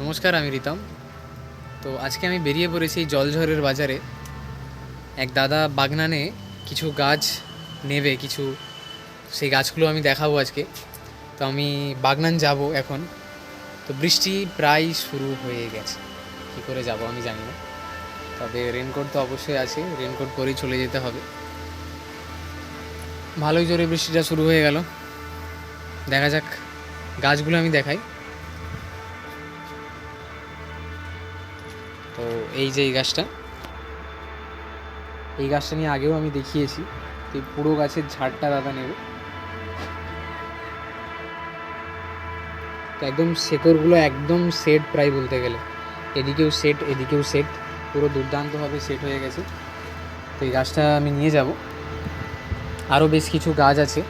নমস্কার, আমি রিতম। তো আজকে আমি বেরিয়ে পড়েছি এই জলঝড়ের বাজারে। এক দাদা বাগনানে কিছু গাছ নেবে, কিছু সেই গাছগুলো আমি দেখাবো আজকে। তো আমি বাগনান যাব এখন। তো বৃষ্টি প্রায় শুরু হয়ে গেছে। কী করে যাব আমি জানি না। তবে রেনকোট তো অবশ্যই আছে রেনকোট পরেই চলে যেতে হবে। ভালোই জোরে বৃষ্টিটা শুরু হয়ে গেল। দেখা যাক গাছগুলো আমি দেখাই। তো এই যে এই গাছটা এই গাছটা নিয়ে আগেও আমি দেখিয়েছি তো এই পুরো গাছের ঝাড়টা দাদা নেবে। তো একদম শেকড়গুলো একদম সেট প্রায় বলতে গেলে। এদিকেও সেট এদিকেও সেট পুরো দুর্দান্তভাবে সেট হয়ে গেছে। তো এই গাছটা আমি নিয়ে যাব। আরও বেশ কিছু গাছ আছে।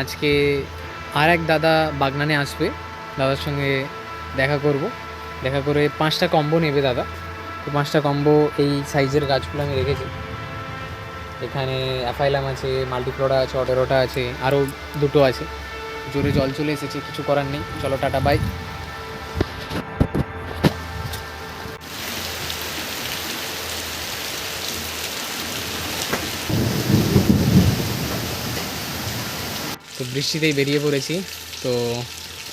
আজকে আর এক দাদা বাগনানে আসবে, দাদার সঙ্গে দেখা করব। দেখা করে পাঁচটা কম্বো নেবে দাদা। তো পাঁচটা কম্বো এই সাইজের গাছগুলো আমি রেখেছি। এখানে অ্যাফাইলাম আছে মাল্টিপ্লোরা আছে, অটেরোটা আছে আরও দুটো আছে। জোরে জল চলে এসেছে, কিছু করার নেই। চলো, টাটা বাই তো বৃষ্টিতেই বেরিয়ে পড়েছি। তো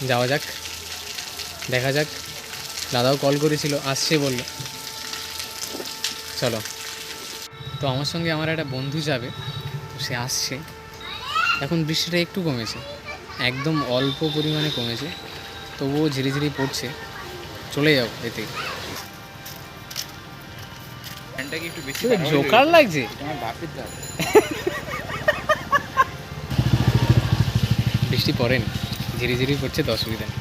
যাওয়া যাক, দেখা যাক। দাদাও কল করেছিল আসছে বলল। চলো। তো আমার সঙ্গে আমার একটা বন্ধু যাবে সে আসছে। এখন বৃষ্টিটা একটু কমেছে একদম অল্প পরিমাণে কমেছে তবুও ঝিরি ঝিরি পড়ছে। চলে যাও এতে। জোকার লাগছে? বৃষ্টি পড়েনি ঝিরি ঝিরি পড়ছে তো অসুবিধা নেই।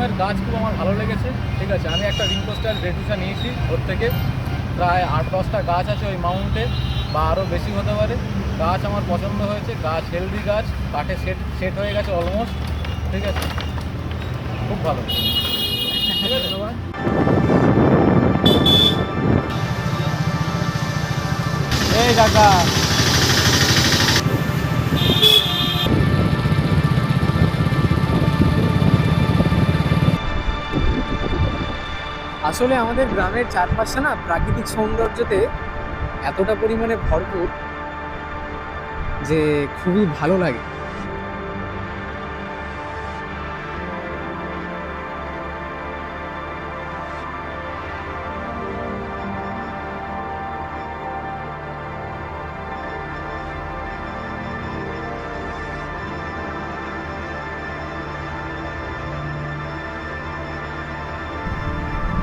রিদমের গাছ খুব আমার ভালো লেগেছে, ঠিক আছে? আমি একটা রিংকোস্টার রেডুসা নিয়েছি ওর থেকে। প্রায় আট দশটা গাছ আছে ওই মাউন্টে, বা আরও বেশি হতে পারে। গাছ আমার পছন্দ হয়েছে, গাছ, হেলদি গাছ, কাঠে সেট সেট হয়ে গেছে অলমোস্ট ঠিক আছে? খুব ভালো। ঠিক আছে? ধন্যবাদ এই আসলে আমাদের গ্রামের চারপাশে না প্রাকৃতিক সৌন্দর্যতে এতটা পরিমাণে ভরপুর যে খুবই ভালো লাগে।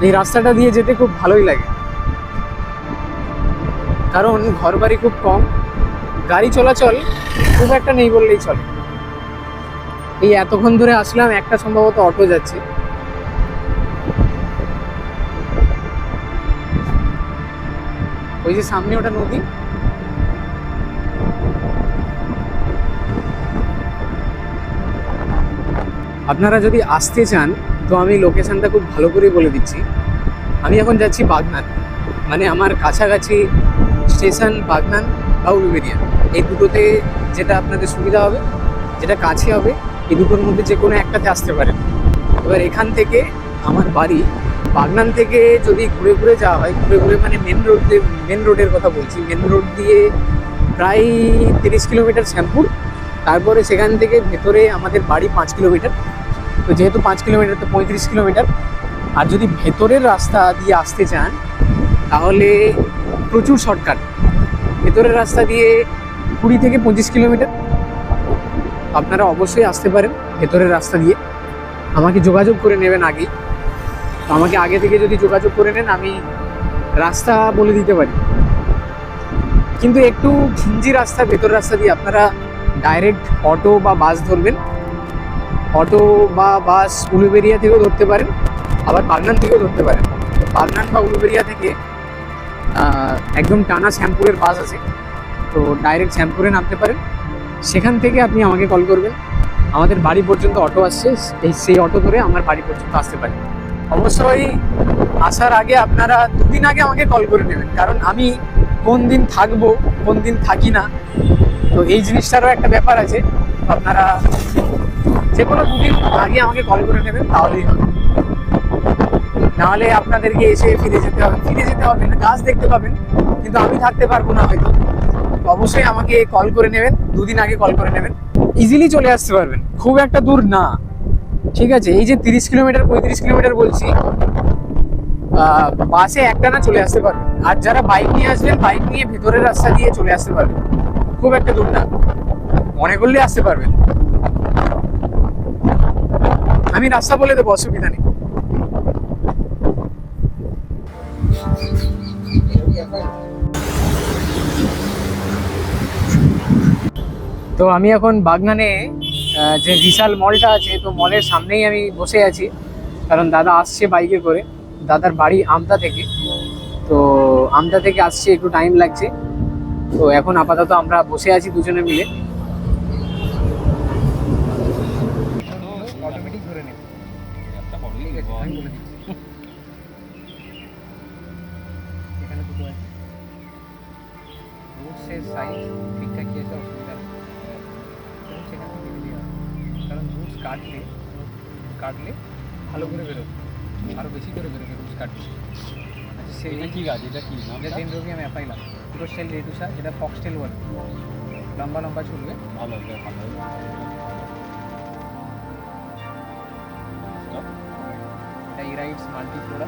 এই রাস্তাটা দিয়ে যেতে খুব ভালোই লাগে। কারণ ঘরবাড়ি খুব কম, গাড়ি চলাচল খুব একটা নেই বললেই চলে। এই এতক্ষণ ধরে আসলাম, একটা সম্ভবত অটো যাচ্ছে। ওই যে সামনে ওটা নদী। আপনারা যদি আসতে চান তো আমি লোকেশানটা খুব ভালো করে বলে দিচ্ছি। আমি এখন যাচ্ছি বাগনান। মানে আমার কাছাকাছি স্টেশন বাগনান বা উলুবেরিয়া। এই দুটোতে যেটা আপনাদের সুবিধা হবে, যেটা কাছে হবে, এই দুটোর মধ্যে যে কোনো একটাতে আসতে পারেন। এবার এখান থেকে আমার বাড়ি বাগনান থেকে যদি ঘুরে ঘুরে যাওয়া হয়, ঘুরে ঘুরে মানে মেন রোড মেন রোডের কথা বলছি। মেন রোড দিয়ে প্রায় তিরিশ কিলোমিটার শ্যামপুর। তারপরে সেখান থেকে ভেতরে আমাদের বাড়ি পাঁচ কিলোমিটার। তো যেহেতু পাঁচ কিলোমিটার, তো পঁয়ত্রিশ কিলোমিটার। আর যদি ভেতরের রাস্তা দিয়ে আসতে চান, তাহলে প্রচুর শর্টকাট ভেতরের রাস্তা দিয়ে কুড়ি থেকে পঁচিশ কিলোমিটার। আপনারা অবশ্যই আসতে পারেন ভেতরের রাস্তা দিয়ে। আমাকে যোগাযোগ করে নেবেন আগেই। তো আমাকে আগে থেকে যদি যোগাযোগ করে নেন, আমি রাস্তা বলে দিতে পারি। কিন্তু একটু ঘিঞ্জি রাস্তা, ভেতর রাস্তা দিয়ে আপনারা ডাইরেক্ট অটো বা বাস ধরবেন। অটো বা বাস উলুবেরিয়া থেকেও ধরতে পারেন, আবার বাগনান থেকেও ধরতে পারেন। বাগনান বা উলুবেরিয়া থেকে একদম টানা শ্যামপুরের বাস আছে। তো ডাইরেক্ট শ্যামপুরে নামতে পারেন। সেখান থেকে আপনি আমাকে কল করবেন। আমাদের বাড়ি পর্যন্ত অটো আসছে এই সেই অটো ধরে আমার বাড়ি পর্যন্ত আসতে পারেন। অবশ্যই আসার আগে আপনারা দুদিন আগে আমাকে কল করে নেবেন, কারণ আমি কোন দিন থাকব, কোন দিন থাকি না। তো এই জিনিসটারও একটা ব্যাপার আছে। আপনারা যে কোনো দুদিন আগে আমাকে কল করে নেবেন, তাহলেই হবে। নাহলে আপনাদেরকে এসে ফিরে যেতে হবে। ফিরে যেতে হবে না, গাছ দেখতে পাবেন, কিন্তু আমি থাকতে পারব না হয়তো। অবশ্যই আমাকে কল করে নেবেন, দুদিন আগে কল করে নেবেন। ইজিলি চলে আসতে পারবেন। খুব একটা দূর না। ঠিক আছে? এই যে তিরিশ কিলোমিটার, পঁয়ত্রিশ কিলোমিটার বলছি বাসে একটা না চলে আসতে পারবেন। আর যারা বাইক নিয়ে আসবেন বাইক নিয়ে ভেতরের রাস্তা দিয়ে চলে আসতে পারবেন। খুব একটা দূর না। মনে করলে আসতে পারবেন। আমি রাস্তা বলে দেবো, অসুবিধা নেই। তো আমি এখন বাগনানে যে বিশাল মলটা আছে, তো মলের সামনেই আমি বসে আছি। কারণ দাদা আসছে বাইকে করে। দাদার বাড়ি আমতা থেকে। তো আমতা থেকে আসছে, একটু টাইম লাগছে। তো এখন আপাতত আমরা বসে আছি দুজনে মিলে। রুটসের সাইজ ঠিকঠাক আছে অসুবিধা এবং সেখান থেকে কেটে দেওয়া কারণ রুটস কাটলে কাটলে ভালো করে বেরোবে। আরও বেশি করে বেরোবে রুটস কাটলে। আচ্ছা সেই এটা কি গাছ? এটা কি এটা রবি আমি অ্যাপাইলাম দুটো সেল রেটুসা যেটা ফক্সটেল বলে। লম্বা লম্বা চলবে ভালো ভালো। এটা ইরাইটস মাল্টি ফ্লোরা